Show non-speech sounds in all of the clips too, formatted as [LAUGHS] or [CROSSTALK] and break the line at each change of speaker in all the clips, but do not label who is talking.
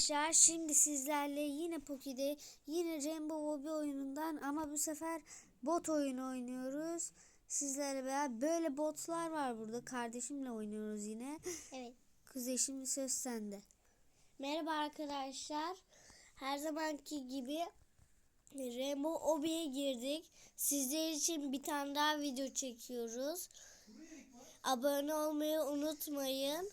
arkadaşlar şimdi sizlerle yine Poki'de yine Rainbow Hobby oyunundan ama bu sefer bot oyunu oynuyoruz. Sizlerle beraber böyle botlar var burada. Kardeşimle oynuyoruz yine.
Evet.
Kuzey şimdi söz sende.
Merhaba arkadaşlar. Her zamanki gibi Rainbow Obi'ye girdik. Sizler için bir tane daha video çekiyoruz. Abone olmayı unutmayın.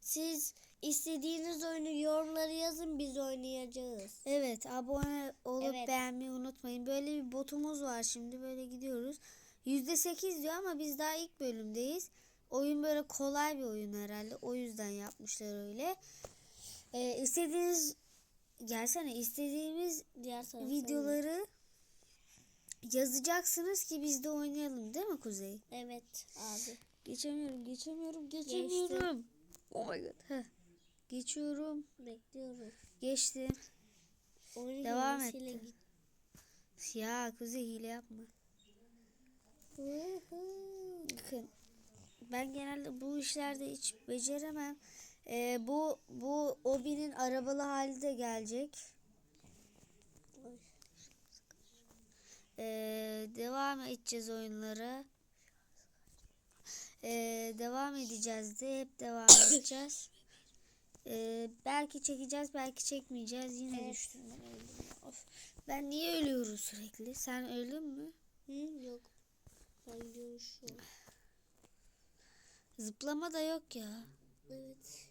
Siz istediğiniz oyunu yorumlara yazın biz oynayacağız.
Evet abone olup
Evet.
beğenmeyi unutmayın. Böyle bir botumuz var şimdi böyle gidiyoruz. %8 diyor ama biz daha ilk bölümdeyiz. Oyun böyle kolay bir oyun herhalde. O yüzden yapmışlar öyle. Ee, istediğiniz gelsene istediğimiz
Diğer
videoları yazacaksınız ki biz de oynayalım değil mi Kuzey?
Evet abi.
Geçemiyorum, geçemiyorum, geçemiyorum. Oh my god. Heh. Geçiyorum.
Bekliyoruz.
Geçtim.
Oyun
Devam
hilesiyle
etti.
git-
Ya Kuzey hile yapma. Bakın ben genelde bu işlerde hiç beceremem. Ee, bu bu Obi'nin arabalı hali de gelecek. Ee, devam edeceğiz oyunlara. Ee, devam edeceğiz de hep devam edeceğiz. [COUGHS] Ee, belki çekeceğiz belki çekmeyeceğiz. Yine
Evet.
düştüm ben öldüm ya. Of. Ben niye ölüyorum sürekli? Sen öldün mü?
Hı, yok. Ben an.
Zıplama da yok ya.
Evet.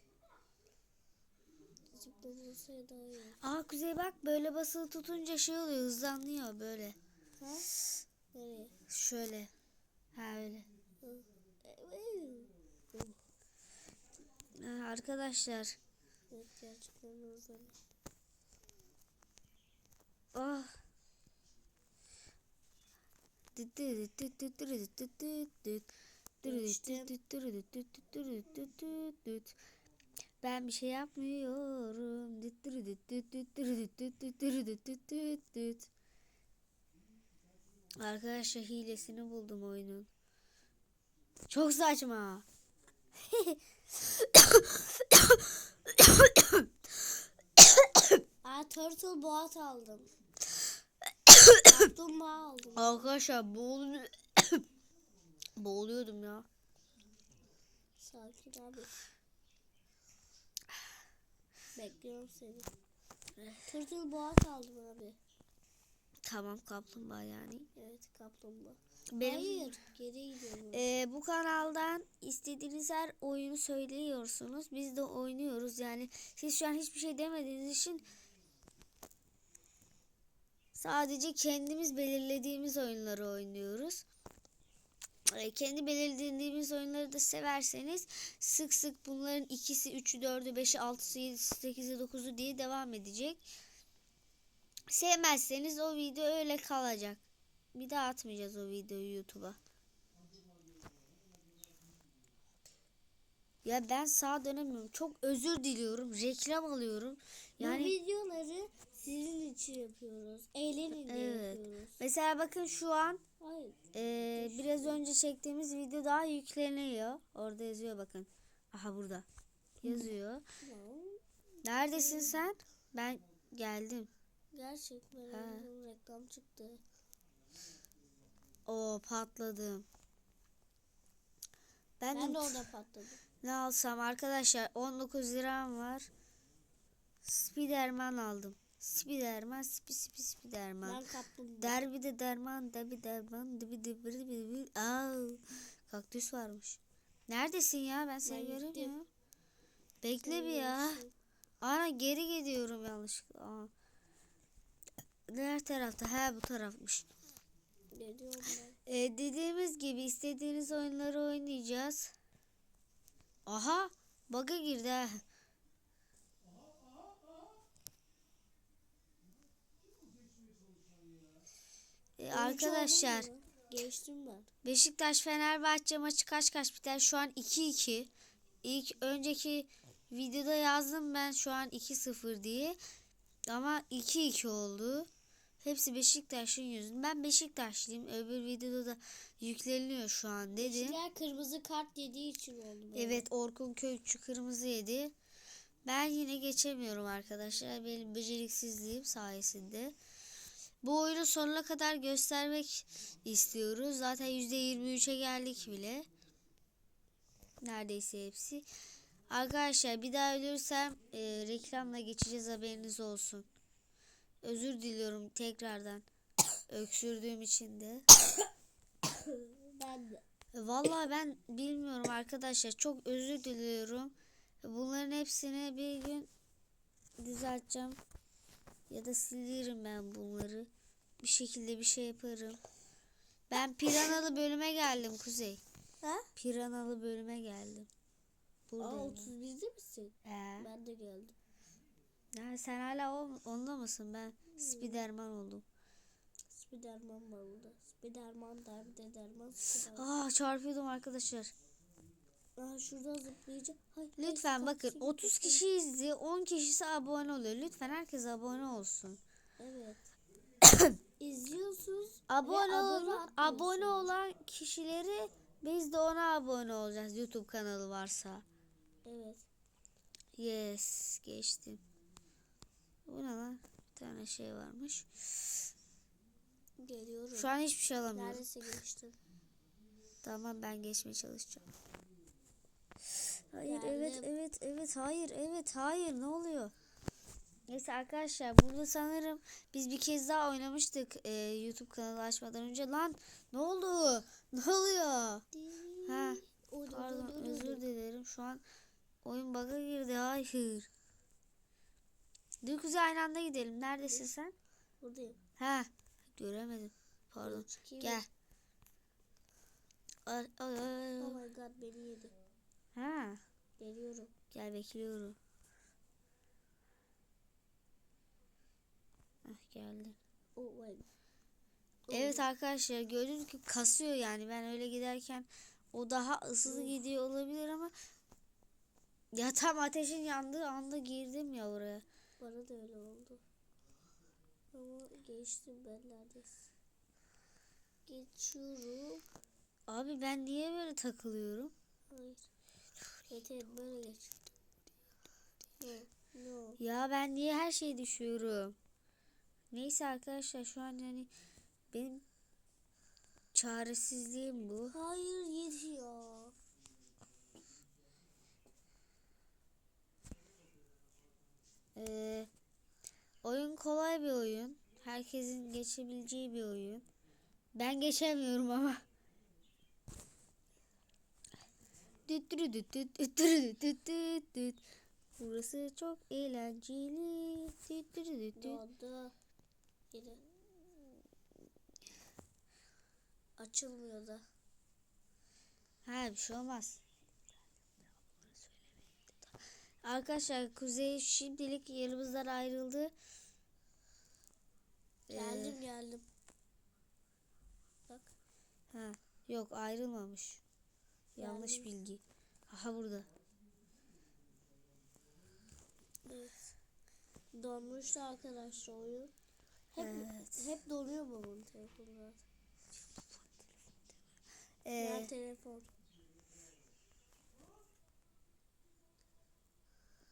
Zıplamasaya daha iyi.
Aa Kuzey bak böyle basılı tutunca şey oluyor hızlanıyor böyle.
Ha? Nereye?
Şöyle. Ha öyle.
Hı.
Ha, arkadaşlar.
Evet gerçekten hızlı.
Ah. Ben bir şey yapmıyorum. Arkadaşlar hilesini buldum oyunun. Çok saçma. [COUGHS]
Aa turtle boğat aldım. [COUGHS] Kaplumbağa aldım.
Arkadaşlar boğul [COUGHS] boğuluyordum ya.
Sakin abi. Bekliyorum seni. Turtle boğat aldım abi.
Tamam kaplumbağa yani.
Evet kaplumbağa.
Benim
Hayır geri gidiyorum.
Ee, bu kanaldan istediğiniz her oyunu söylüyorsunuz. Biz de oynuyoruz. Yani siz şu an hiçbir şey demediğiniz için sadece kendimiz belirlediğimiz oyunları oynuyoruz. Ee, kendi belirlediğimiz oyunları da severseniz sık sık bunların ikisi, üçü, dördü, beşi, altısı, yedisi, sekizi, dokuzu diye devam edecek. Sevmezseniz o video öyle kalacak. Bir daha atmayacağız o videoyu YouTube'a. Ya ben sağa dönemiyorum. Çok özür diliyorum. Reklam alıyorum.
Bu
Yani
videoları sizin için yapıyoruz. Eğlenin diye
Evet.
yapıyoruz.
mesela bakın şu an
Hayır.
e, biraz önce çektiğimiz video daha yükleniyor. Orada yazıyor bakın. Aha burada. Yazıyor. Neredesin sen? Ben geldim.
Gerçekten
Ha.
reklam çıktı.
O patladım. Ben,
Ben
de,
de orada patladım. [LAUGHS]
ne alsam arkadaşlar 19 liram var. Spiderman aldım. Spiderman, spi spi Spiderman.
Ben kaplumbağa.
Derbi de derman, debi derman, dibi dibi dibi dibi. Aa, kaktüs varmış. Neredesin ya? Ben seni
Ben
göremiyorum. Bekle bir ya. Ana geri gidiyorum yanlışlıkla. Aa. Diğer tarafta. He bu tarafmış.
Ben.
Ee, dediğimiz gibi istediğiniz oyunları oynayacağız. Aha, bug'a girdi ha. Ee, arkadaşlar?
Geçtim ben.
Beşiktaş Fenerbahçe maçı kaç kaç biter? Şu an 2-2. İlk önceki videoda yazdım ben şu an 2-0 diye. Ama 2-2 oldu. Hepsi Beşiktaş'ın yüzünden. Ben Beşiktaşlıyım. Öbür videoda da yükleniyor şu an dedim.
Kişiler kırmızı kart yediği için oldu. böyle.
Evet Orkun Kökçü kırmızı yedi. Ben yine geçemiyorum arkadaşlar. Benim beceriksizliğim sayesinde. Bu oyunu sonuna kadar göstermek istiyoruz. Zaten %23'e geldik bile. Neredeyse hepsi. Arkadaşlar bir daha ölürsem e, reklamla geçeceğiz haberiniz olsun. Özür diliyorum tekrardan. [COUGHS] Öksürdüğüm için de. [COUGHS]
Ben de.
E, Vallahi ben bilmiyorum arkadaşlar. Çok özür diliyorum. Bunların hepsini bir gün düzelteceğim. Ya da silirim ben bunları. Bir şekilde bir şey yaparım. Ben piranalı bölüme geldim Kuzey.
Ha?
Piranalı bölüme geldim.
Aa
Buradayım.
31'de misin?
Ee,
Ben de geldim.
Yani sen hala o, onda mısın? Ben Spiderman oldum.
Spiderman var burada. Spiderman, Darby Derman, Spiderman.
Aa çarpıyordum arkadaşlar.
Aa şuradan zıplayacağım. Hay,
Lütfen
hay,
bakın
taksi
30
gitti.
kişi izliyor 10 kişisi abone oluyor. Lütfen herkes abone olsun.
Evet. [COUGHS] İzliyorsunuz.
Abone, olan, abone olan kişileri biz de ona abone olacağız YouTube kanalı varsa.
Evet.
Yes geçtim. Bu ne lan? Bir tane şey varmış.
Geliyorum.
Şu an hiçbir şey alamıyorum.
Neredeyse geçtim.
Tamam ben geçmeye çalışacağım. Hayır
Geldim.
evet evet evet hayır evet hayır ne oluyor? Neyse arkadaşlar burada sanırım biz bir kez daha oynamıştık e, YouTube kanalı açmadan önce. Lan ne oldu? [LAUGHS] Ne oluyor? Ha, Pardon özür dilerim. Şu an oyun bug'a girdi. Hayır. Düküze aynı anda gidelim. Neredesin sen?
Buradayım.
Ha göremedim. Pardon.
İki,
Gel. Ay, ay, ay.
Oh my god beni yedi.
Ha
Geliyorum.
gel bekliyorum. Ah geldi.
Oh my
Evet arkadaşlar gördüğünüz gibi kasıyor yani. Ben öyle giderken o daha hızlı gidiyor olabilir ama ya tam ateşin yandığı anda girdim ya oraya.
Bana da öyle oldu. Ama geçtim ben neredeyse. Geçiyorum.
Abi ben niye böyle takılıyorum?
Hayır. Evet evet böyle geç. No. No.
Ya ben niye her şeyi düşüyorum? Neyse arkadaşlar şu an yani benim çaresizliğim bu.
Hayır yetiyor.
Ee, oyun kolay bir oyun. Herkesin geçebileceği bir oyun. Ben geçemiyorum ama. Düt dürü düt düt düt dürü düt düt düt düt. Burası çok eğlenceli. Düt dürü düt düt.
Yine. Açılmıyor da.
Ha bir şey olmaz. Arkadaşlar Kuzey şimdilik yerimizden ayrıldı. Ee,
Geldim geldim. Bak.
ha, yok ayrılmamış. Yanlış
Geldim.
bilgi. Aha burada.
Evet. Donmuştu arkadaşlar oyun. Hep,
Evet.
hep donuyor mu bunun telefonlar?
Ee,
Ya telefon.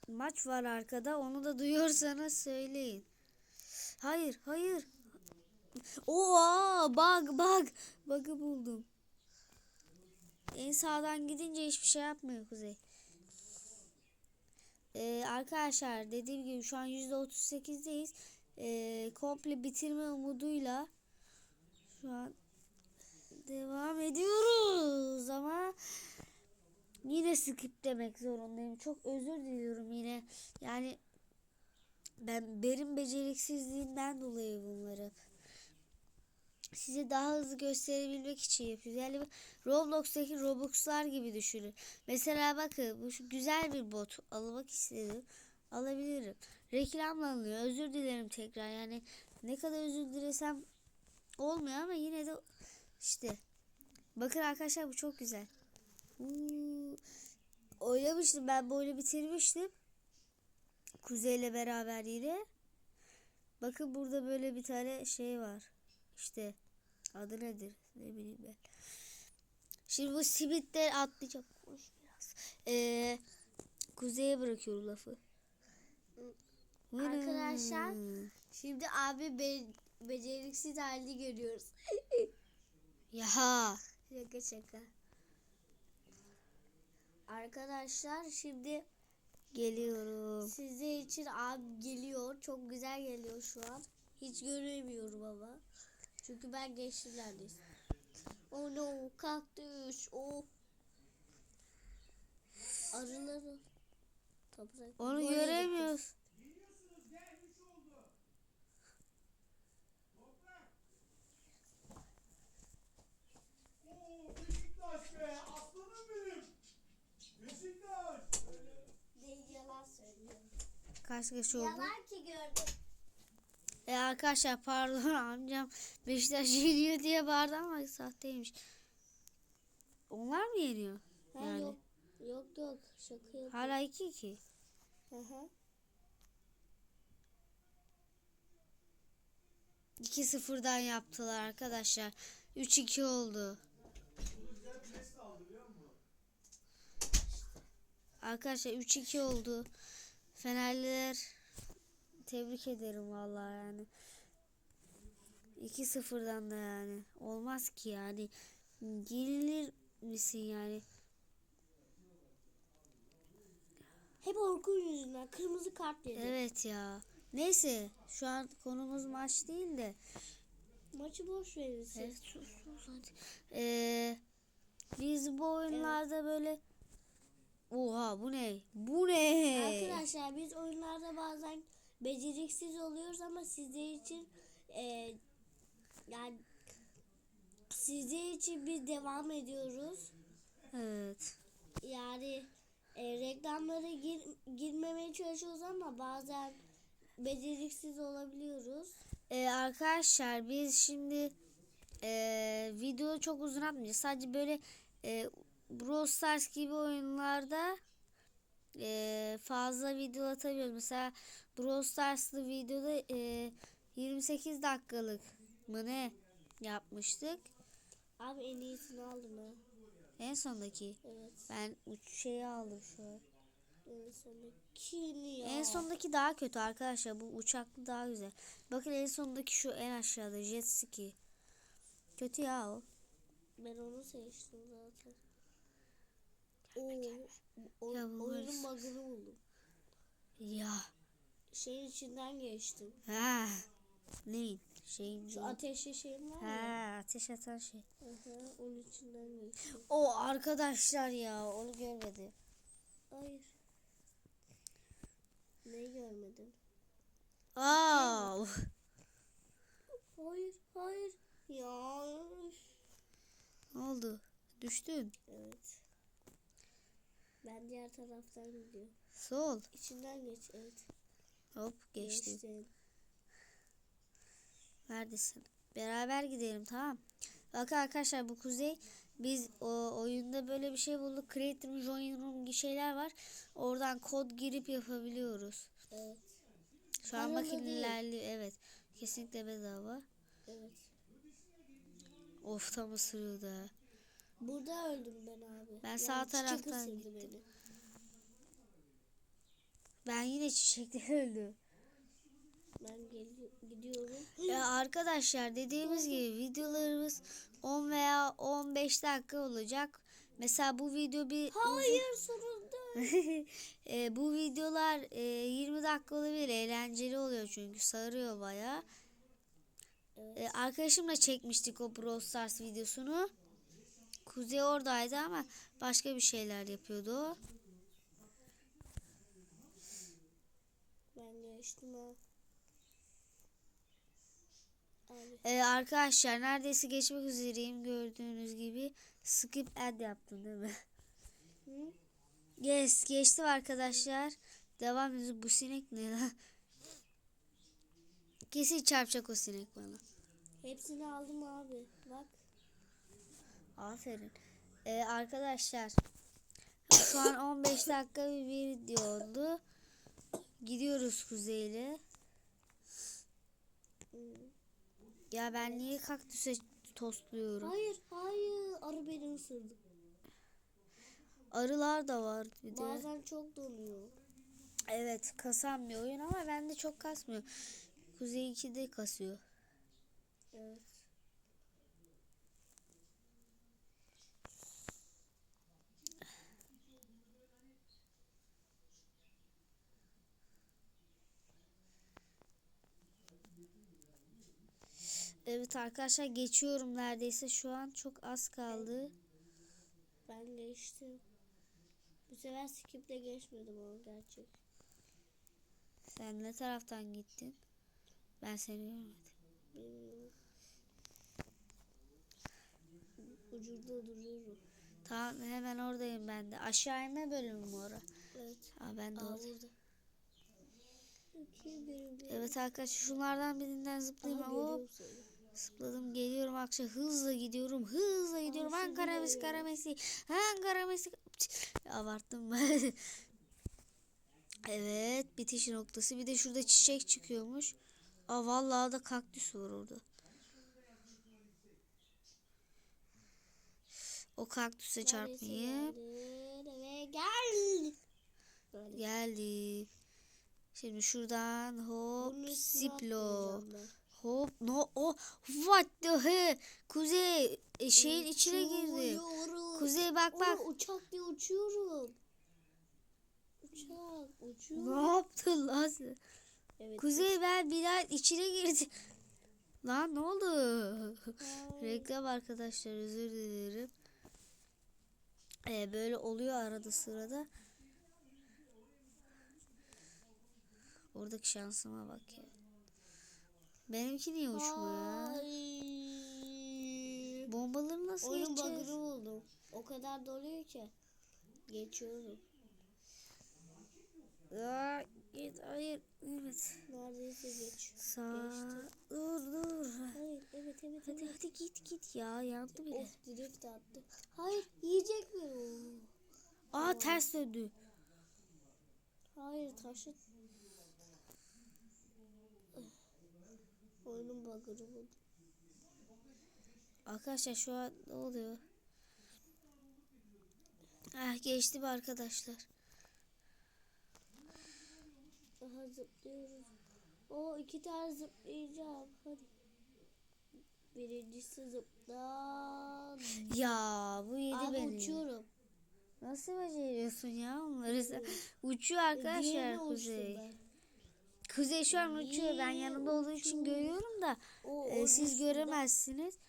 maç var arkada. Onu da duyuyorsanız söyleyin. Hayır, hayır. Oha, bug, bug. Bug'ı buldum. En sağdan gidince hiçbir şey yapmıyor Kuzey. Ee, arkadaşlar dediğim gibi şu an %38'deyiz. Ee, komple bitirme umuduyla şu an devam ediyoruz ama yine skip demek zorundayım. Çok özür diliyorum yine. Yani ben benim beceriksizliğimden dolayı bunları size daha hızlı gösterebilmek için yapıyoruz. Yani Roblox'taki Robux'lar gibi düşünün. Mesela bakın bu şu güzel bir bot almak istedim. Alabilirim. Reklamlanıyor. Özür dilerim tekrar. Yani ne kadar özür dilesem olmuyor ama yine de işte. Bakın arkadaşlar bu çok güzel. Uuu. Oynamıştım ben böyle bitirmiştim. Kuzey'le beraber yine. Bakın burada böyle bir tane şey var. İşte adı nedir? Ne bileyim ben. Şimdi bu simitte atlayacağım. Konuş biraz. Ee, Kuzey'e bırakıyorum lafı.
Arkadaşlar,
Vırın.
Şimdi abi be beceriksiz halini görüyoruz. [LAUGHS]
Ya.
şaka şaka. Arkadaşlar şimdi
Geliyorum.
sizler için abi geliyor. Çok güzel geliyor şu an. Hiç göremiyorum ama. Çünkü ben geçtim neredeyse. Oh no kaktüs. Oh. Arıları. Toprak.
Onu göremiyoruz.
Oo, Beşiktaş be aslanım benim. Beşiktaş.
Değil yalan söylüyorum.
Kaç kaç oldu?
Yalan ki gördüm.
E arkadaşlar pardon [LAUGHS] amcam Beşiktaş yeniyor diye bağırdı ama sahteymiş. Onlar mı yeniyor?
Ha,
Yani.
yok. Yok yok şaka yapıyorum.
Hala 2-2.
Hı hı.
2-0'dan yaptılar arkadaşlar. 3-2 oldu. Arkadaşlar 3-2 oldu. Fenerliler tebrik ederim vallahi yani. 2-0'dan da yani. Olmaz ki yani. Yenilir misin yani?
Hep Orkun yüzünden kırmızı kart yedi.
Evet ya. Neyse şu an konumuz maç değil de.
Maçı boş verin siz.
Evet, sus sus hadi. Ee, biz bu oyunlarda böyle Oha bu ne? Bu ne?
Arkadaşlar biz oyunlarda bazen beceriksiz oluyoruz ama sizler için e, yani sizler için biz devam ediyoruz.
Evet.
Yani e, reklamlara gir, girmemeye çalışıyoruz ama bazen beceriksiz olabiliyoruz.
Ee, arkadaşlar biz şimdi ee, video çok uzun atmayacağız. Sadece böyle ee, Brawl Stars gibi oyunlarda ee, fazla video atabiliyoruz. Mesela Brawl Stars'lı videoda ee, 28 dakikalık mı ne yapmıştık.
Abi en iyisini aldım ha.
En sondaki.
Evet.
Ben uç şeyi aldım şu an.
En sondakini ya.
En sondaki daha kötü arkadaşlar. Bu uçaklı daha güzel. Bakın en sondaki şu en aşağıda jet ski. Kötü ya o.
Ben onu seçtim zaten. Oo, o,
Ya bunlar-
oyunun bug'ını buldum.
Ya.
Şeyin içinden geçtim.
Ha. Neyin? Şeyin.
Şu ateşli şeyin var ya.
Ha, ateş atan şey.
Hı, onun içinden geçtim.
O arkadaşlar ya onu görmedi.
Hayır. Neyi görmedin?
Aa.
Hayır, hayır. Ya.
Ne oldu? Düştün.
Evet. Ben diğer taraftan gidiyorum.
Sol.
İçinden geç, evet.
Hop geçtim.
Geçtim.
Neredesin? Beraber gidelim tamam. Bak arkadaşlar bu kuzey biz o oyunda böyle bir şey bulduk. Creator Join Room gibi şeyler var. Oradan kod girip yapabiliyoruz.
Evet,
Şu an bakın ilerliyor. Evet. Kesinlikle bedava.
evet.
Of tam ısırıyordu.
Burada öldüm ben abi.
Ben sağ
çiçek
taraftan gittim.
beni.
Ben yine çiçekte [LAUGHS] öldüm.
Ben gidiyorum.
Ya arkadaşlar dediğimiz gibi videolarımız 10 veya 15 dakika olacak. Mesela bu video bir
Hayır sonunda. [LAUGHS]
E, bu videolar e, 20 dakika olabilir. Eğlenceli oluyor çünkü sarıyor baya.
Evet.
arkadaşımla çekmiştik o Brawl Stars videosunu. Kuzey oradaydı ama başka bir şeyler yapıyordu.
Ben geçtim ha. Abi.
E, arkadaşlar neredeyse geçmek üzereyim gördüğünüz gibi. Skip ad yaptım değil mi?
Hı?
Yes geçtim arkadaşlar. Devam ediyoruz. Bu sinek ne lan? Kesin çarpacak o sinek bana.
Hepsini aldım abi. Bak.
Aferin. Ee, arkadaşlar şu an 15 dakika bir video oldu. Gidiyoruz kuzeyle. Ya ben niye kaktüse tostluyorum?
Hayır, hayır. Arı beni ısırdı.
Arılar da var bir de.
Bazen çok donuyor.
Evet kasan bir oyun ama bende çok kasmıyor. Kuzey 2'de kasıyor.
Evet.
Evet arkadaşlar geçiyorum neredeyse şu an çok az kaldı.
Ben geçtim. Bu sefer skiple geçmedim ama gerçek.
Sen ne taraftan gittin? Ben seni görmedim.
Bilmiyorum. Ucunda duruyorum.
Tamam hemen oradayım ben de. Aşağı inme bölümü mü ora?
Evet.
Ha, ben de
Aa
oradayım.
burada.
Evet arkadaşlar şunlardan birinden zıplayayım. Hop
seni.
Zıpladım geliyorum akşam hızla gidiyorum hızla gidiyorum. Ankara Messi. Ankara Messi Ankara Messi abarttım ben. [LAUGHS] evet bitiş noktası bir de şurada çiçek çıkıyormuş. Aa vallahi da kaktüs var orada. O kaktüse
Ve gel.
Geldi. Şimdi şuradan hop ziplo. Hop no o what the he Kuzey e, şeyin içine girdi. Kuzey bak bak.
Oğlum, uçak diye uçuyorum. Uçak uçuyorum.
Ne yaptın lan sen?
Evet.
Kuzey ben bir daha içine girdi. Lan ne oldu? Reklam arkadaşlar özür dilerim. Ee, böyle oluyor arada sırada. Oradaki şansıma bak ya. Benimki niye uçmuyor ya? Bombaları nasıl
Oyunun
geçeceğiz?
bug'ını buldum. O kadar doluyor ki. Geçiyorum.
Aa, git, hayır. Evet.
Neredeyse geç.
Sağ.
Geçtim.
Dur dur.
Hayır evet evet
Hadi
evet.
hadi git git ya yandı bile.
Of drift attı. Hayır yiyecek mi?
Aa ters döndü.
Hayır taşı. Oyunun bug'ını buldum.
Arkadaşlar şu an ne oluyor? Ah geçtim arkadaşlar.
Daha zıplıyoruz. O iki tane zıplayacağım. Hadi. Birincisi zıpla.
Ya bu yedi
Abi
beni.
uçuyorum.
Nasıl beceriyorsun ya onları? Uçuyor arkadaşlar Kuzey. Kuzey şu an uçuyor. Ben yanında olduğu için görüyorum da e, siz göremezsiniz.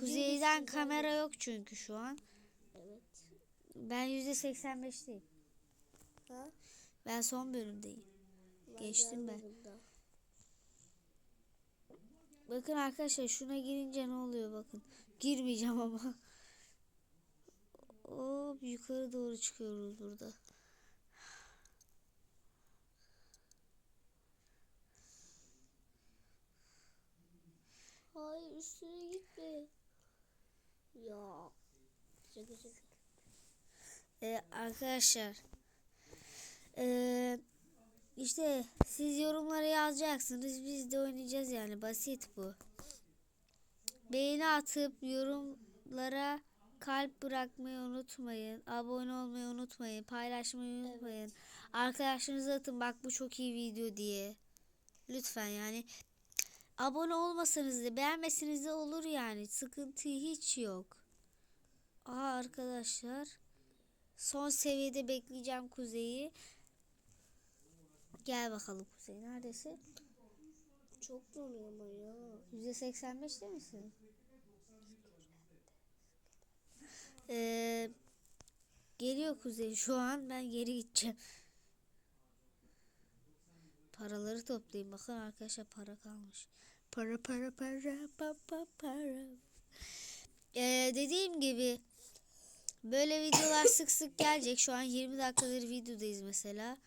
Kuzeyden kamera yok çünkü şu an.
Evet.
Ben yüzde seksen beşteyim.
Ha?
Ben son bölümdeyim. Geçtim ben. Bakın arkadaşlar şuna girince ne oluyor bakın. Girmeyeceğim ama. Hop yukarı doğru çıkıyoruz burada.
Hayır üstüne gitme. Ya. Şaka şaka.
Ee, arkadaşlar. Ee, işte siz yorumlara yazacaksınız. Biz de oynayacağız yani. Basit bu. Beğeni atıp yorumlara kalp bırakmayı unutmayın. Abone olmayı unutmayın. Paylaşmayı unutmayın. Arkadaşlarınıza atın bak bu çok iyi video diye. Lütfen yani. Abone olmasanız da beğenmeseniz de olur yani. Sıkıntı hiç yok. Aha arkadaşlar. Son seviyede bekleyeceğim Kuzey'i. Gel bakalım Kuzey neredesin?
Çok donuyor ama ya.
%85'te misin? Ee, geliyor Kuzey şu an ben geri gideceğim. Paraları toplayayım. Bakın arkadaşlar para kalmış. Para para para pa pa para. Ee, dediğim gibi böyle videolar [COUGHS] sık sık gelecek. Şu an 20 dakikadır videodayız mesela.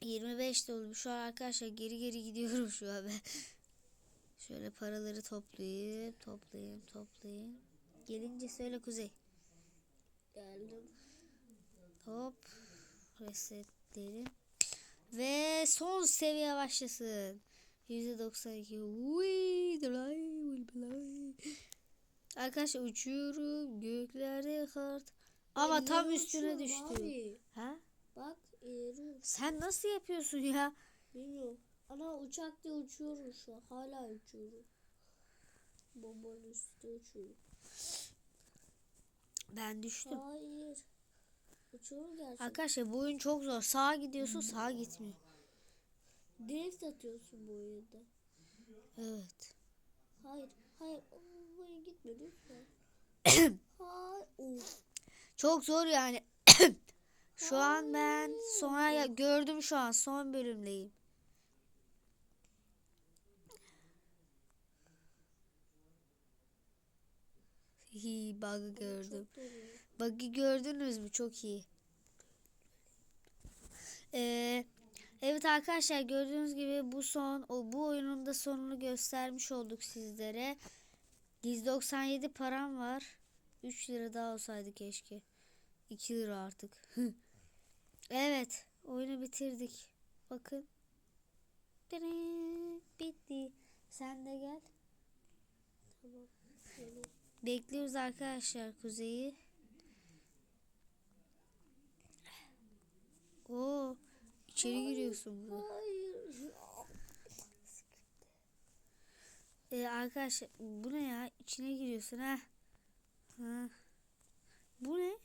25 de olmuş. Şu an arkadaşlar geri geri gidiyorum şu an ben. Şöyle paraları toplayayım, toplayayım, toplayayım. Gelince söyle Kuzey.
Geldim.
Hop. Resetleyelim. Ve son seviye başlasın. %92. Uy. Arkadaşlar uçuyorum. Göklerde kart. Ama
Ben
tam üstüne düştü.
abi?
Ha?
Bak uç.
Sen nasıl yapıyorsun ya?
Bilmiyorum. Ama uçakta uçuyorum şu an. Hala uçuyorum. Bombanın üstünde uçuyorum.
Ben düştüm.
Hayır. Uçuyorum gerçekten.
Arkadaşlar bu oyun çok zor. Sağa gidiyorsun sağa gitmiyor.
Drift atıyorsun bu oyunda.
Evet.
Hayır. Hayır. O oyun gitme lütfen. [COUGHS] hayır. Of.
Çok zor yani. [COUGHS] şu an ben sonra ya- gördüm şu an son bölümdeyim. Hi bug'ı gördüm.
Çok.
Bug'ı gördünüz mü? Çok iyi. Ee, evet arkadaşlar gördüğünüz gibi bu son o bu oyunun da sonunu göstermiş olduk sizlere. 197 param var. 3 lira daha olsaydı keşke. 2 lira artık. [LAUGHS] evet, oyunu bitirdik. Bakın. Bitti. Sen de gel.
Tamam.
Bekliyoruz arkadaşlar Kuzey'i. Oo, içeri giriyorsun burada.
Hayır.
Ee, arkadaşlar bu ne ya? İçine giriyorsun ha. Ha. Bu ne?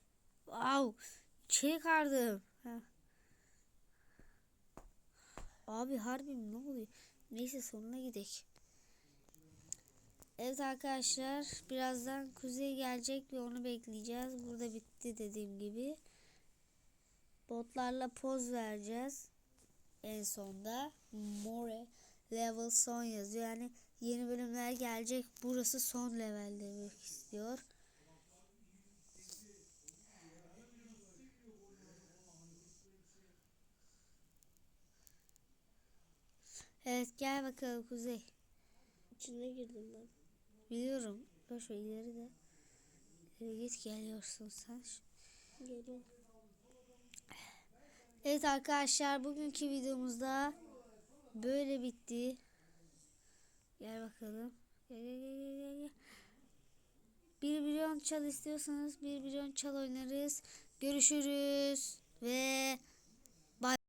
Wow. İçeri kardım. Ha. Abi harbi ne oluyor? Neyse sonuna gidelim. Evet arkadaşlar birazdan Kuzey gelecek ve onu bekleyeceğiz. Burada bitti dediğim gibi. Botlarla poz vereceğiz. En sonda More level son yazıyor. Yani yeni bölümler gelecek. Burası son level demek istiyor. Evet gel bakalım Kuzey.
İçine girdim ben.
Biliyorum. Boş ver ileri de. İleri git geliyorsun sen.
Geliyor.
Evet arkadaşlar bugünkü videomuzda böyle bitti. Gel bakalım. Gel gel gel gel gel. Bir milyon çal istiyorsanız bir milyon çal oynarız. Görüşürüz ve